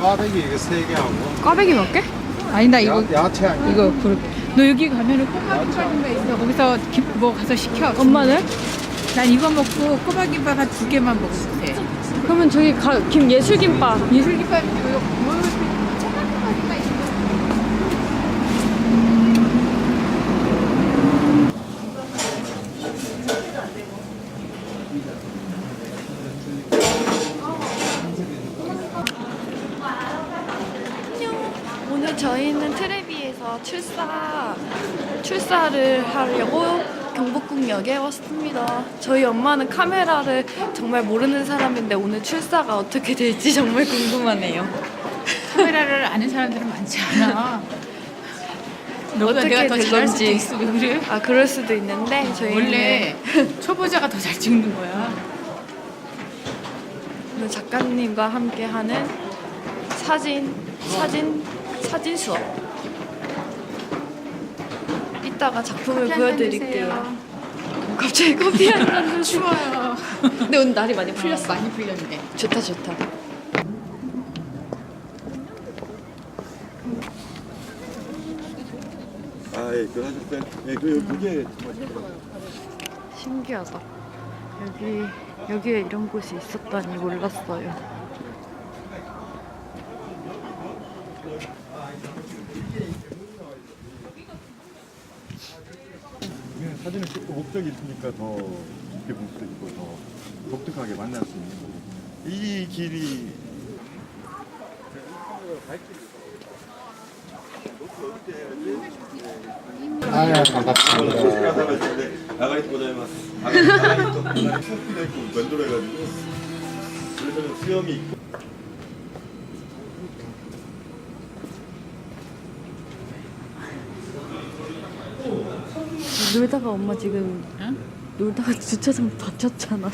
꽈배기 이거 세 개 하고 꽈배기 몇 개? 아니 나 이거 야, 야채 아니야? 이거 그. 너 여기 가면은 꼬박김밥 있어. 거기서 김, 뭐 가서 시켜. 엄마는? 난 이거 먹고 꼬박김밥 한 두 개만 먹으면 돼. 그러면 저기 가, 김 예술김밥. 예술김밥 이거 뭐오늘 저희는 출사 출사를 하려고 경복궁역에 왔습니다. 저희 엄마는 카메라를 정말 모르는 사람인데 오늘 출사가 어떻게 될지 정말 궁금하네요. 카메라를 아는 사람들은 많지 않아. 너보다 어떻게 내가 더 잘할 수도 될런지. 있어. 왜 그래? 아 그럴 수도 있는데 저희는 원래 초보자가 더 잘 찍는 거야. 오늘 작가님과 함께하는 사진 사진 사진 수업. 이따가 작품을 보여드릴게요. 갑자기 커피 한 잔 추워요. 근데 오늘 날이 많이 풀렸어. 많이 풀렸네. 좋다 좋다. 아, 예, 그 하셨어요? 예, 그 그게 신기하다. 여기 여기에 이런 곳이 있었다니 몰랐어요. 사진을 찍고 목적이 있으니까 더 깊게 볼 수도 있고 더 독특하게 만날 수 있는 거고 이 길이 아유 반갑습니다. 나가리 고자 이 만들어 가지고 수염이 있고. 놀다가 엄마 지금 응? 놀다가 주차장 다쳤잖아.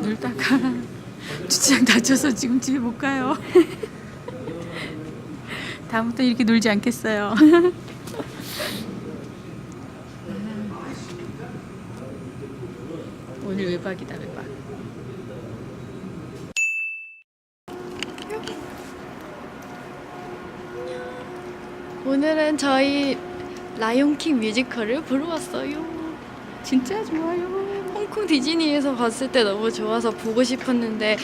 놀다가 주차장 다쳐서 지금 집에 못 가요. 다음부터 이렇게 놀지 않겠어요. 오늘 외박이다 외박. 오늘은 저희 라이온킹 뮤지컬을 보러 왔어요. 진짜 좋아요. 홍콩 디즈니에서 봤을 때 너무 좋아서 보고 싶었는데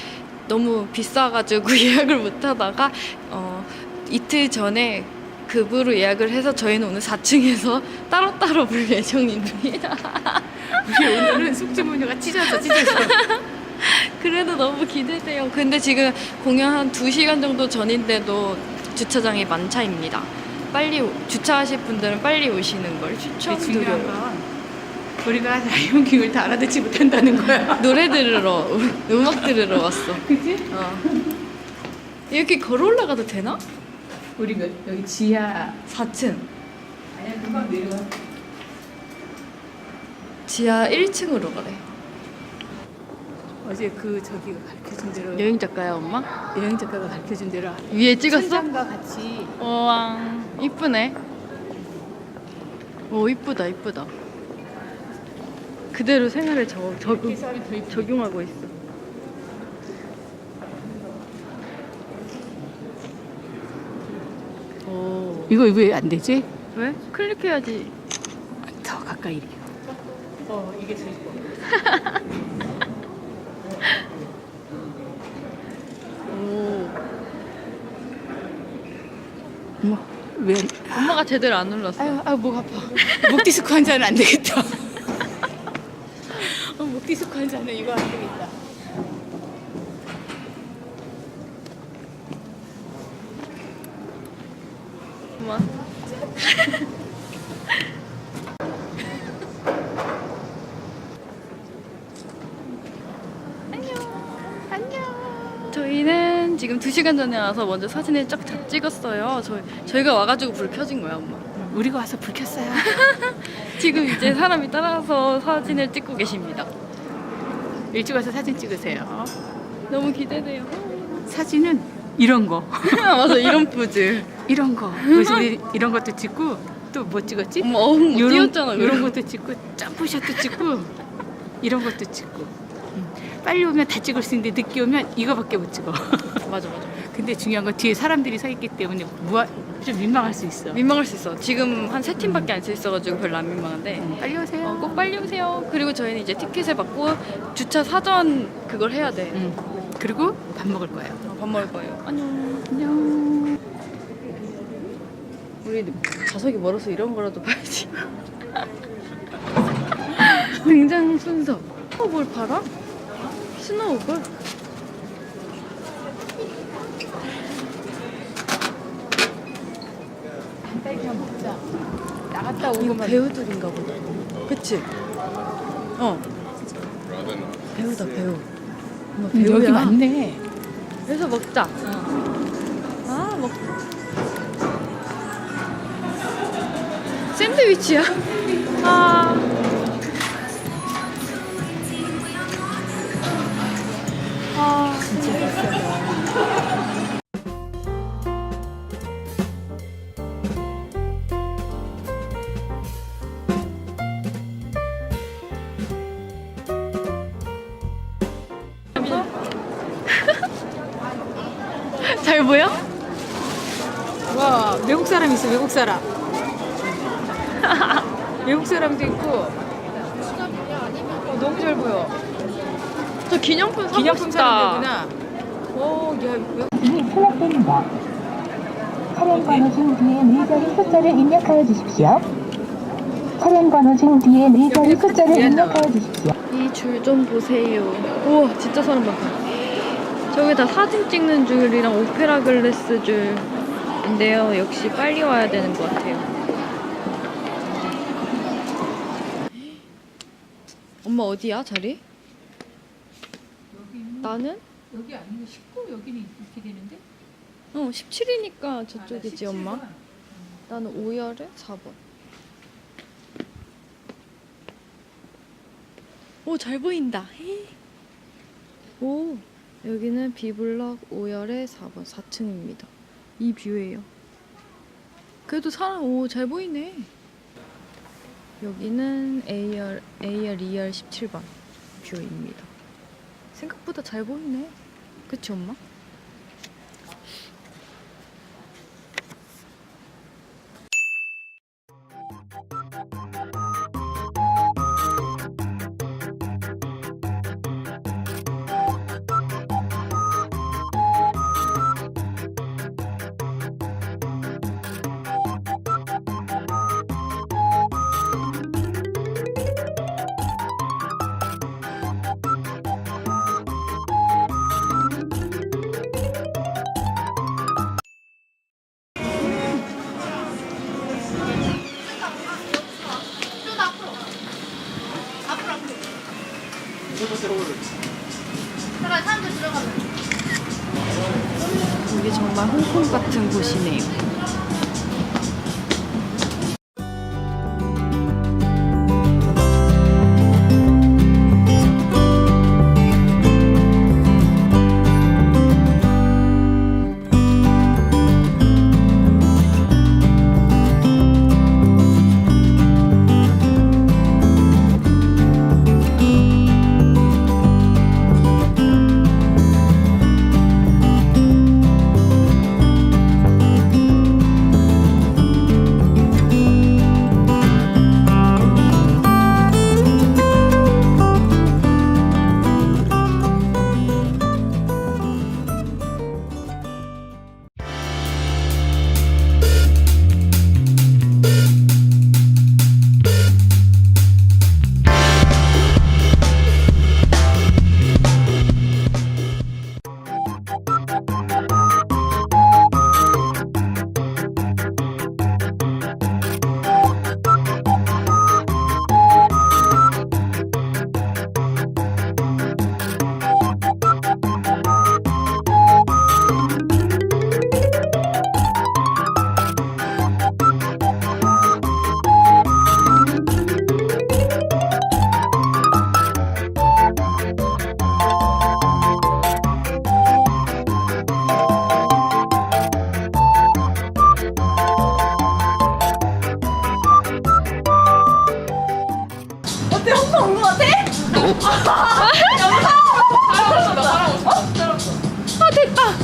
너무 비싸가지고 예약을 못하다가 어, 이틀 전에 급으로 예약을 해서 저희는 오늘 4층에서 따로따로 볼 예정입니다. 우리 오늘은 숙주모녀가 찢어져 찢어져. 그래도 너무 기대돼요. 근데 지금 공연 한 2시간 정도 전인데도 주차장이 만차입니다. 빨리 오- 주차하실 분들은 빨리 오시는 걸 중요한 추천드려요. 건 우리가 라이온킹을 다 알아듣지 못한다는 거야. 노래 들으러 음악 들으러 왔어. 그치? 어. 이렇게 걸어 올라가도 되나? 우리 몇, 여기 지하 4층. 아니야 금방 내려와. 지하 1층으로 가래. 어제 그 저기가 가르쳐준 대로 여행 작가야 엄마? 여행 작가가 가르쳐준 대로 위에 찍었어? 천장과 같이 우와 이쁘네. 오 이쁘다 이쁘다. 그대로 생활에 더 이쁘. 적용하고 있어. 오 이거 왜 안 되지? 왜? 클릭해야지. 더 가까이 이렇게. 어 이게 더 이뻐. 오 어머 왜? 엄마가 제대로 안 눌렀어. 아유 아목 아파. 목 디스크 환자는 안 되겠다. 어, 목 디스크 환자는 이거 안 되겠다. 엄마. 저희는 지금 2시간 전에 와서 먼저 사진을 쫙 다 찍었어요. 저희, 저희가 와가지고 불 켜진 거야, 엄마. 우리가 와서 불 켰어요. 지금 이제 사람이 따라서 사진을 찍고 계십니다. 일찍 와서 사진 찍으세요. 너무 기대돼요. 사진은 이런 거, 맞아, 이런 포즈. 이런 거. 그래서 우리 이런 것도 찍고 또 뭐 찍었지? 엄마 어흥 못 뛰었잖아. 이런 것도 찍고 점프샷도 찍고 이런 것도 찍고 음. 빨리 오면 다 찍을 수 있는데 늦게 오면 이거밖에 못 찍어. 맞아 맞아. 근데 중요한 건 뒤에 사람들이 서 있기 때문에 무하, 좀 민망할 수 있어. 민망할 수 있어. 지금 한 세 팀밖에 안 서 있어가지고 별로 안 민망한데. 빨리 오세요. 어, 꼭 빨리 오세요. 그리고 저희는 이제 티켓을 받고 주차 사전 그걸 해야 돼. 응. 그리고 밥 먹을 거예요. 어, 밥 먹을 거예요. 안녕. 안녕. 우리 좌석이 멀어서 이런 거라도 봐야지. 등장 순서. 어, 뭘 팔아? 스노우볼? 먹자. 나갔다 이거 오고만. 배우들인가 보다. 그치? 어. 배우다, 배우. 엄마 음, 여기 배우야. 맞네. 그래서 먹자. 아, 먹. 샌드위치야. 아. 아, 진짜 비싸다. 잘 보여? 와 외국 사람 있어 외국 사람. 외국 사람도 있고. 어, 너무 잘 보여. 저 기념품 사고 기념품 싶다. 사는 데구나. 오, 야, 왜- 이미 출력됩니다. 차량 번호 중 뒤에 의자리 숫자를 입력하여 주십시오. 차량 번호 중 뒤에 의자리 숫자를 입력하여 주십시오. 이 줄 좀 보세요. 우와, 진짜 사람 많다. 저기 다 사진 찍는 줄이랑 오페라 글래스 줄인데요. 역시 빨리 와야 되는 것 같아요. 엄마 어디야, 자리? 나는? 여기 아니면 19 여기는 이렇게 되는데? 어, 17이니까 저쪽이지, 엄마. 나는 5열에 4번. 오, 잘 보인다. 헤이. 오, 여기는 B블럭 5열에 4번, 4층입니다. 이 뷰예요. 그래도 사람, 오, 잘 보이네. 여기는 A열, A열 2열 17번 뷰입니다. 생각보다 잘 보이네. 그치, 엄마? 我心里。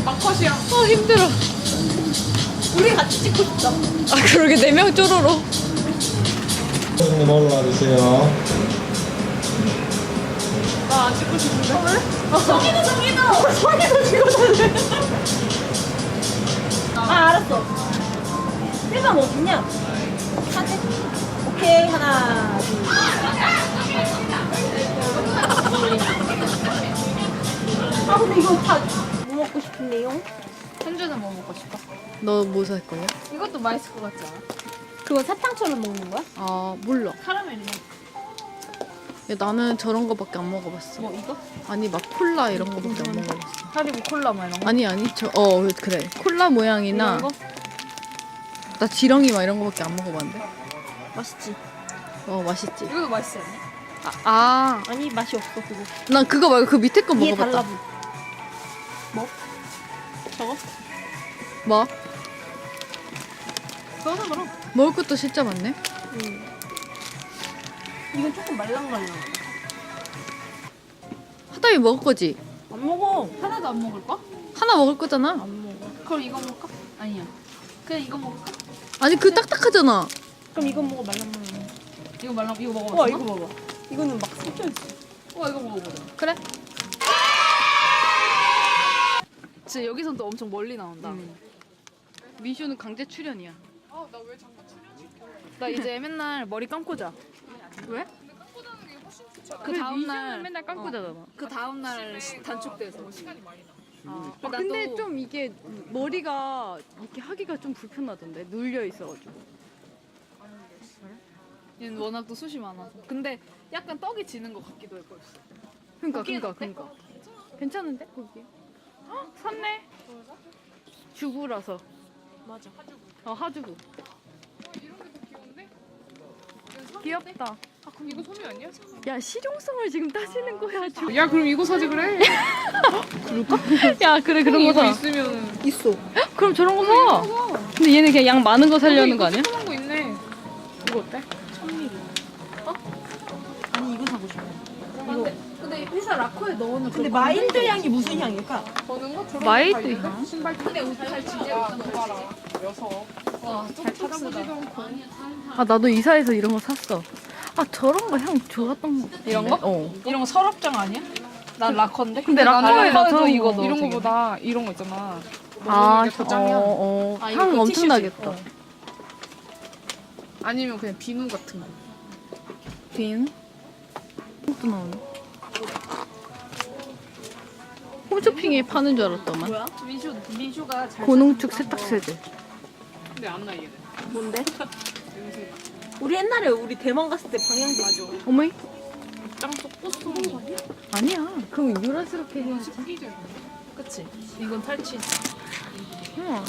같은 곳이네요. 아 그러게 네 명 쪼로로. 좀 올라와 주세요. 아 알았어. 필방 어딨냐? 사진. 오케이 하나 둘. 아 근데 이거 다뭐 먹고 싶은데요? 현주는 뭐 먹고 싶어? 너 뭐 살 거야? 이것도 맛있을 것 같지 않아? 그거 사탕처럼 먹는 거야? 아 몰라. 카라멜이네. 야, 나는 저런 거밖에 안 먹어봤어. 뭐 이거? 아니 막 콜라 이런 거밖에 안 먹어봤어. 하리보 콜라 뭐 이런 거? 아니 아니 저 어 그래 콜라 모양이나 이런 거? 나 지렁이 막 이런 거밖에 안 먹어봤는데. 맛있지. 어 맛있지. 이것도 맛있지 않니? 아, 아니 맛이 없어 그거. 아, 난 그거 말고 그 밑에 거 이게 먹어봤다. 달라붙. 저거? 뭐? 그거는 그럼. 먹을 것도 진짜 많네. 이건 조금 말랑말랑. 하다이 먹을 거지. 안 먹어. 하나도 안 먹을 거? 하나 먹을 거잖아. 안 먹어. 그럼 이거 먹을까? 아니야. 그냥 이거 먹을까? 아니 그 딱딱하잖아. 그럼 이건 먹어 말랑말랑. 이거 말랑 이거 먹어봤어? 와 이거 먹어. 이거는 막 섞여 있어. 와 이거 먹어보자. 그래? 진짜 여기선 또 엄청 멀리 나온다. 민슈는 강제 출연이야. 나 이제 맨날 머리 감고 자. 왜? 그 다음 날 맨날 감고 자잖아. 그 다음 날 단축돼서. 아, 나도- 근데 좀 이게 머리가 이렇게 하기가 좀 불편하던데 눌려 있어가지고. 얘는 워낙 또 숱이 많아서. 근데 약간 떡이 지는 것 같기도 해 벌써. 그러니까 그러니까? 그러니까. 괜찮은데 거기? 헉, 샀네. 주부라서. 맞아. 어 하주부. 귀엽다. 아 그럼 이거 소미 아니야? 야 실용성을 지금 따지는 거야 지금. 야 그럼 이거 사지 그래. 야 그래 그런 거 이거 사. 있으면은 있어. 그럼 저런 거 사. 근데 얘는 그냥 양 많은 거 살려는 거 아니야? 조그만 거 있네. 이거 어때? 넣어놓은 근데 마인드 향이 무슨 향일까? 마이드? 향? 신발 근데 옷잘 지내고 여서 와잘 찾아보지도 않고 아 나도 이사해서 이런 거 샀어. 아 저런 거 향 좋았던 거. 같은데. 이런 거? 어. 이런 거 서랍장 아니야? 난 라커인데. 근데 라커에다 저런 이거 거 넣어. 이런. 거보다 이런 거 있잖아. 아, 짱이야. 어, 어. 아, 이거 향 그 엄청 티슈지? 나겠다. 어. 아니면 그냥 비누 같은 거. 빈. 또 나오네. 홈쇼핑에 파는 줄 알았더만. 뭐야? 민슈 민슈가 잘 고농축 세탁 세제. 근데 안나 얘는. 뭔데? 우리 옛날에 우리 대만 갔을 때 방향제 맞아. 어머니? 짱또 꽃 아니야. 그럼 유라스럽게 해야지. 그치? 이건 탈취. 응.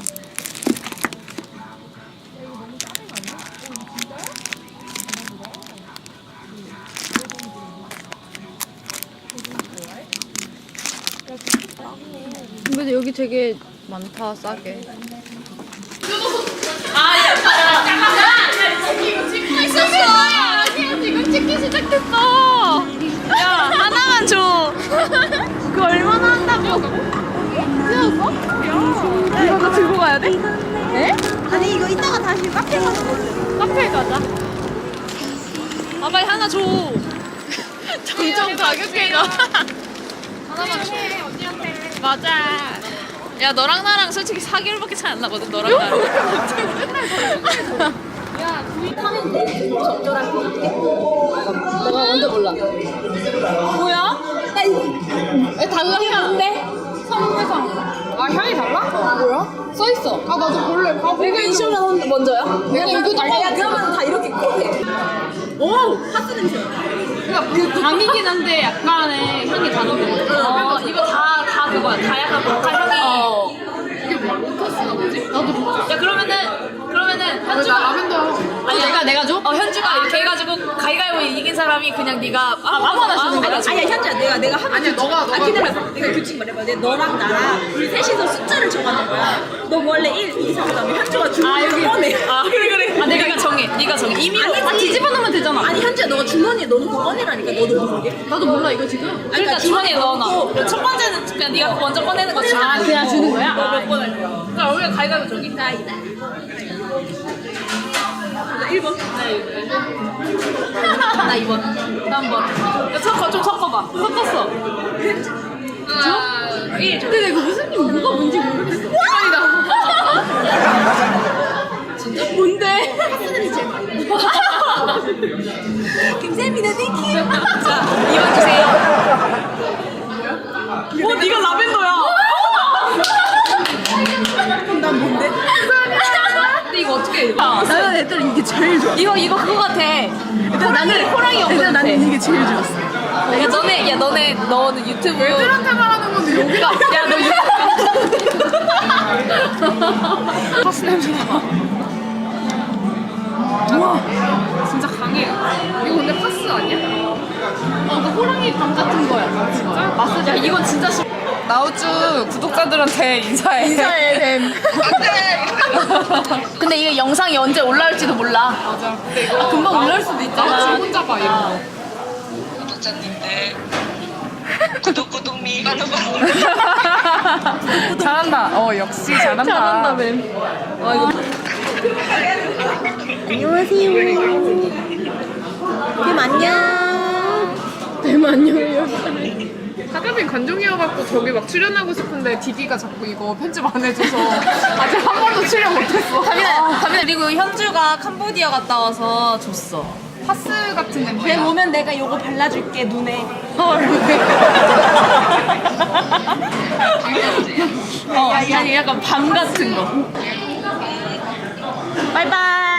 근데 여기 되게 많다 싸게. 야 하나만 줘. 그거 얼마나 한다고? 찍었어? 이거 너 들고 가야 돼? 네? 아니 이거 이따가 다시 카페 가서. 카페 가자. 아 빨리 하나 줘. 점점 가격대가. 하나만 줘. 맞아. 야 너랑 나랑 솔직히 4개월밖에 차이 안 나거든 너랑 나랑. 너가 먼저 골라. 뭐야? 나 이거 달라는데? 성매상. 아 향이 달라? 뭐야? 써 있어. 아 나도 볼래. 내가 인쇼는 먼저야? 내가 이거 야 그러면 다 이렇게 콜해. 오! 하스 냄새. 그 당이긴 한데 약간의 향이 다 넣어. 어, 이거 다, 다 모카 향이. 어. 이게 뭐야? 로터스가 뭐지? 나도 로터스. 야, 그러면은, 그러면은, 한 나 주만. 라벤더 아니 내가 내가 줘? 어 현주가 이렇게 해가지고 가위가위보 이긴 사람이 그냥 네가 아무거나 주는 거야? 아니야 현주야 내가 내가 하고 아니야 너가 너가 아, 기다려 내가 규칙 말해봐 내 너랑 나랑 우리 셋이서 숫자를 정하는 거야 너 원래 1, 2, 3 그다음에 현주가 주머니에 꺼내 아 그래 그래. 아 내가 정해. 네가 정해. 임의로. 아 뒤집어 놓으면 되잖아. 아니 현주야 너가 주머니에 넣어놓고 꺼내라니까 너도 모르게 나도 몰라 이거 지금. 그러니까 일단 주머니에 주머니에 넣어놔. 그럼 첫 번째는 그냥 네가 먼저 꺼내는 거지. 아, 그냥 주는 거야? 너몇 번 할 거야 그럼 우리가 가위가위보 정해. 가이다 1번 나 2번. 나 3번. 야, 섞어, 좀 섞어봐. 섞었어. 줘? 1. 근데 이거 무슨 일, 뭐가 뭔지 모르겠어. 1번이다. 진짜? 뭔데? 감사합니다 땡큐 자, 2번 주세요. 어, 네가 라벤더야. 난 뭔데 이거 어떻게 해? 아, 나는 일단 이게 제일 좋아 이거, 이거 그거 같아. 일단 나는 호랑이 형 일단 같아. 나는 이게 제일 좋았어 야, 너네, 야, 너네, 너는 유튜브. 애들한테 말하는 건데, 여기가. 야, 너 유튜브. 파스 냄새 나. 우와. 진짜 강해. 이거 근데 파스 아니야? 어, 그 호랑이 감 같은 거야. 진짜? 마스, 야, 이건 진짜 싫어. 나우주 구독자들한테 인사해. 인사해, 됨. 근데 이게 영상이 언제 올라올지도 몰라. 맞아. 근데 이거 아, 금방 올라올 수도 있잖아. 혼자 봐, 이런 거. 잘한다. 어 역시 잘한다. 잘한다 맴. 와 이거 안녕하세요 뱀 안녕 뱀 안녕해요. 하가빈 관종이어갖고 저기 막 출연하고 싶은데 디디가 자꾸 이거 편집 안 해줘서 아직 한 번도 출연 못했어. 가민아, 가민아 그리고 현주가 캄보디아 갔다 와서 줬어. 파스 같은 뱀 냄새. 오면 내가 요거 발라줄게 눈에 어, 아니 약간 밤 같은 거. 바이바이